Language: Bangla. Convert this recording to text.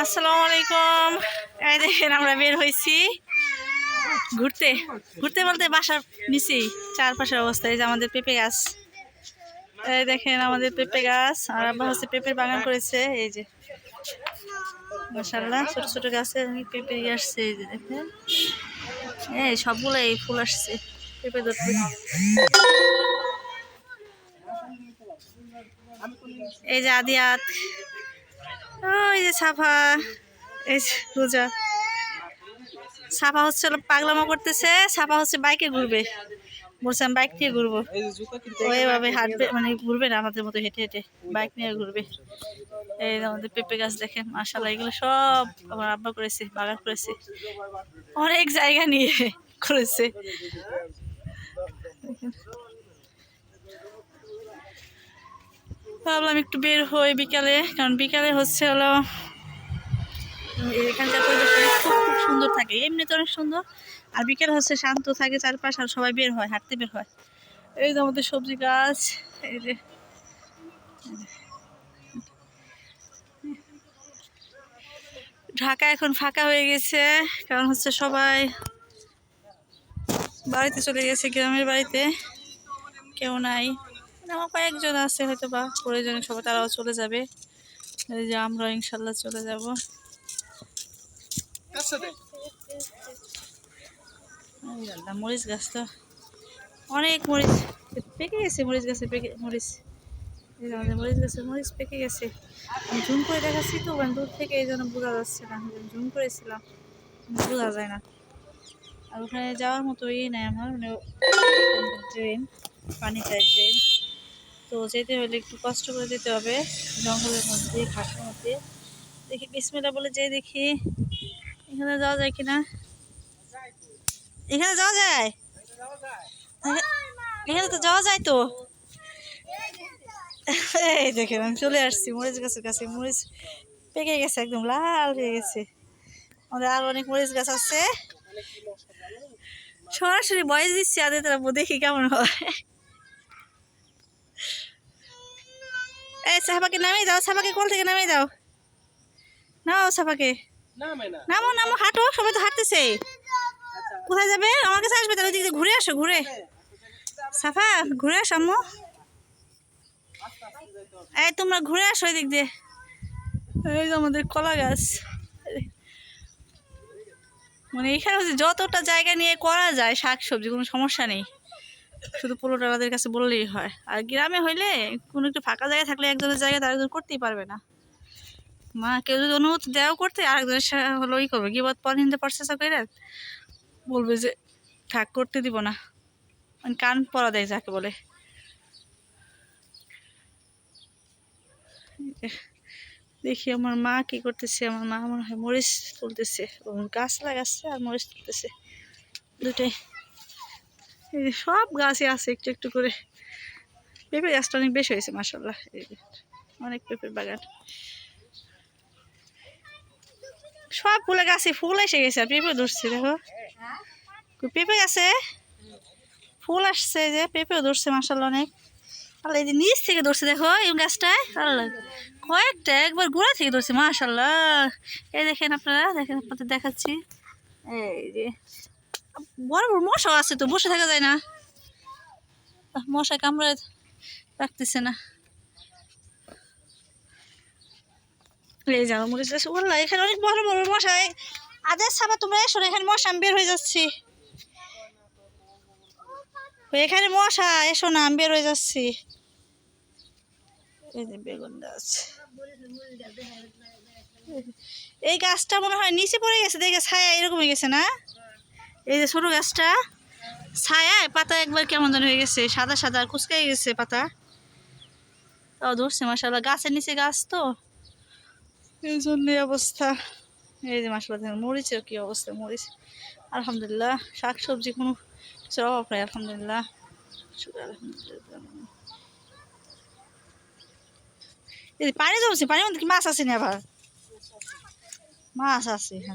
আসসালামু আলাইকুম। এই দেখেন আমরা বের হয়েছি। ঘুরতে ঘুরতে বলতে বাসার নিচেই, চারপাশের অবস্থা, এই যে আমাদের পেঁপে গাছ। এই দেখেন আমাদের পেঁপে গাছ, আর আব্বা হচ্ছে পেঁপের বাগান করেছে, এই যে। মাসাল্লাহ ছোট ছোট গাছে পেঁপে আসছে, এই যে দেখেন। এই সবগুলো এই ফুল আসছে, পেঁপে ধরতে। এই যে আদিয়াত ওই যে সাফা এই রোজা। সাফা হচ্ছে পাগলামো করতেছে সাফা হচ্ছে বাইকে ঘুরবে। বলছে আমি বাইক নিয়ে ঘুরবো। ওইভাবে হাঁটবে মানে ঘুরবে না আমাদের মতো হেঁটে হেঁটে বাইক নিয়ে ঘুরবে। এই আমাদের পেঁপে গাছ দেখেন মাসাল্লাহ এগুলো সব আমার আব্বা করেছে বাগান করেছে। অনেক জায়গা নিয়ে করেছে। ভাবলাম একটু বের হই বিকালে, কারণ বিকালে হচ্ছে হলো এখানকার পরিবেশটা খুব খুব সুন্দর থাকে। এমনিতে অনেক সুন্দর, আর বিকেল হচ্ছে শান্ত থাকে চারপাশ আর সবাই বের হয়, হাঁটতে বের হয়। এই যে আমাদের সবজি গাছ, এই যে, ঢাকা এখন ফাঁকা হয়ে গেছে, কারণ হচ্ছে সবাই বাড়িতে চলে গেছে, গ্রামের বাড়িতে, কেউ নাই। আমার কয়েকজন আছে হয়তো বা প্রয়োজনে সবাই তারাও চলে যাবে। এই যে আমরা ইনশাল্লাহ চলে যাব। মরিচ গাছ তো। অনেক মরিচ পেকে গেছে মরিচ গাছে পেকে মরিচ। আমাদের মরিচ গাছে মরিচ পেকে গেছে। আমি জুম করে দেখাচ্ছি তো মানে দূর থেকে এই জন্য বোঝা যাচ্ছে না। জুম করেছিলাম বোঝা যায় না। আর ওখানে যাওয়ার মতো ই নাই আমার মানে ট্রেন পানি চাই ট্রেন। তো যেতে হলে একটু কষ্ট করে যেতে হবে। জঙ্গলের মধ্যে ঘাসের মধ্যে দেখি বিসমিল্লা বলে যেয়ে দেখি এখানে যাওয়া যায় কিনা। এখানে যাওয়া যায়? এখা- এখানে তো যাওয়া যায় তো? এই দেখেন, আমি চলে আসছি মরিচ গাছের কাছে। মরিচ পেকে গেছে, একদম লাল হয়ে গেছে। আমাদের আরও অনেক মরিচ গাছ আছে। সরাসরি বয়স দিচ্ছি আদের তারা দেখি কেমন হয়। এই সাহাবাকে নামিয়ে দাও সাহাবাকে কোল থেকে নামিয়ে দাও। নাও সাহাবাকে। নামো নামো হাঁটো সবাই তো হাঁটতেছে। কোথায় যাবে? আমার কাছে আসবে তাহলে দিয়ে ঘুরে আসো ঘুরে। সাফা ঘুরে আসো আম্মু। এই তোমরা ঘুরে আসো এদিক দিয়ে। এই যে আমাদের কলা গাছ। মানে এখানে হচ্ছে যতটা জায়গা নিয়ে করা যায় শাক সবজি কোনো সমস্যা নেই। শুধু পোলোটালাদের কাছে বললেই হয়। আর গ্রামে হইলে কোনো একটু ফাঁকা জায়গা থাকলে একজনের জায়গায় তার করতেই পারবে না। মা, কেউ যদি অনুমতি দেওয়াও করতে, আরেকজনের সা- হলো ই করবে গিয়ে পর নিতে পারছে করে বলবে যে, থাক, করতে দিব না। মানে কান পরা দেয় যাকে বলে। দেখি আমার মা কি করতেছে, আমার মা মনে হয় মরিচ তুলতেছে। গাছ লাগাচ্ছে আর মরিচ তুলতেছে। দুটাই এই যে সব গাছই আছে একটু একটু করে। পেঁপে গাছটা অনেক বেশি হয়েছে মাসাল্লাহ এই অনেক পেঁপের বাগান। সব ফুলে গাছে ফুল এসে গেছে, আর পেঁপে ধরছে, দেখো। পেঁপে গাছে ফুল আসছে যে, পেঁপেও ধরছে মাসাল্লাহ অনেক। আল্লাহ, এই যে নিচ থেকে ধরছে, দেখো, এই গাছটায়। আল্লাহ, কয়েকটা একবার গোড়া থেকে ধরছে মাশাল্লাহ এই দেখেন আপনারা, দেখেন আপনাদের দেখাচ্ছি। এই যে বড় মশাও আছে তো, বসে থাকা যায় না। মশা কামড়ে রাখতেছে না। এই এসো মশা বের হয়ে এখানে মশা, এসো না, আমি বের হয়ে বেগুন গাছ। এই গাছটা মনে হয় নিচে পড়ে গেছে, দেখে ছায়া এরকম হয়ে গেছে না? এই যে ছোট গাছটা ছায়ায় পাতা একবার কেমন যেন হয়ে গেছে, সাদা সাদা, কুচকাই গেছে পাতা। তাও ধরছে মাসাল্লাহ গাছের নিচে গাছ তো। এই জন্য অবস্থা। এই যে মাসাল্লাহ দেখেন, মরিচের কি অবস্থা, মরিচ। আলহামদুলিল্লাহ শাক সবজি কোনো কিছুর অভাব নাই, আলহামদুলিল্লাহ। এই পানি জমছে, পানির মধ্যে কি মাছ আছে না আবার? মাছ আছে।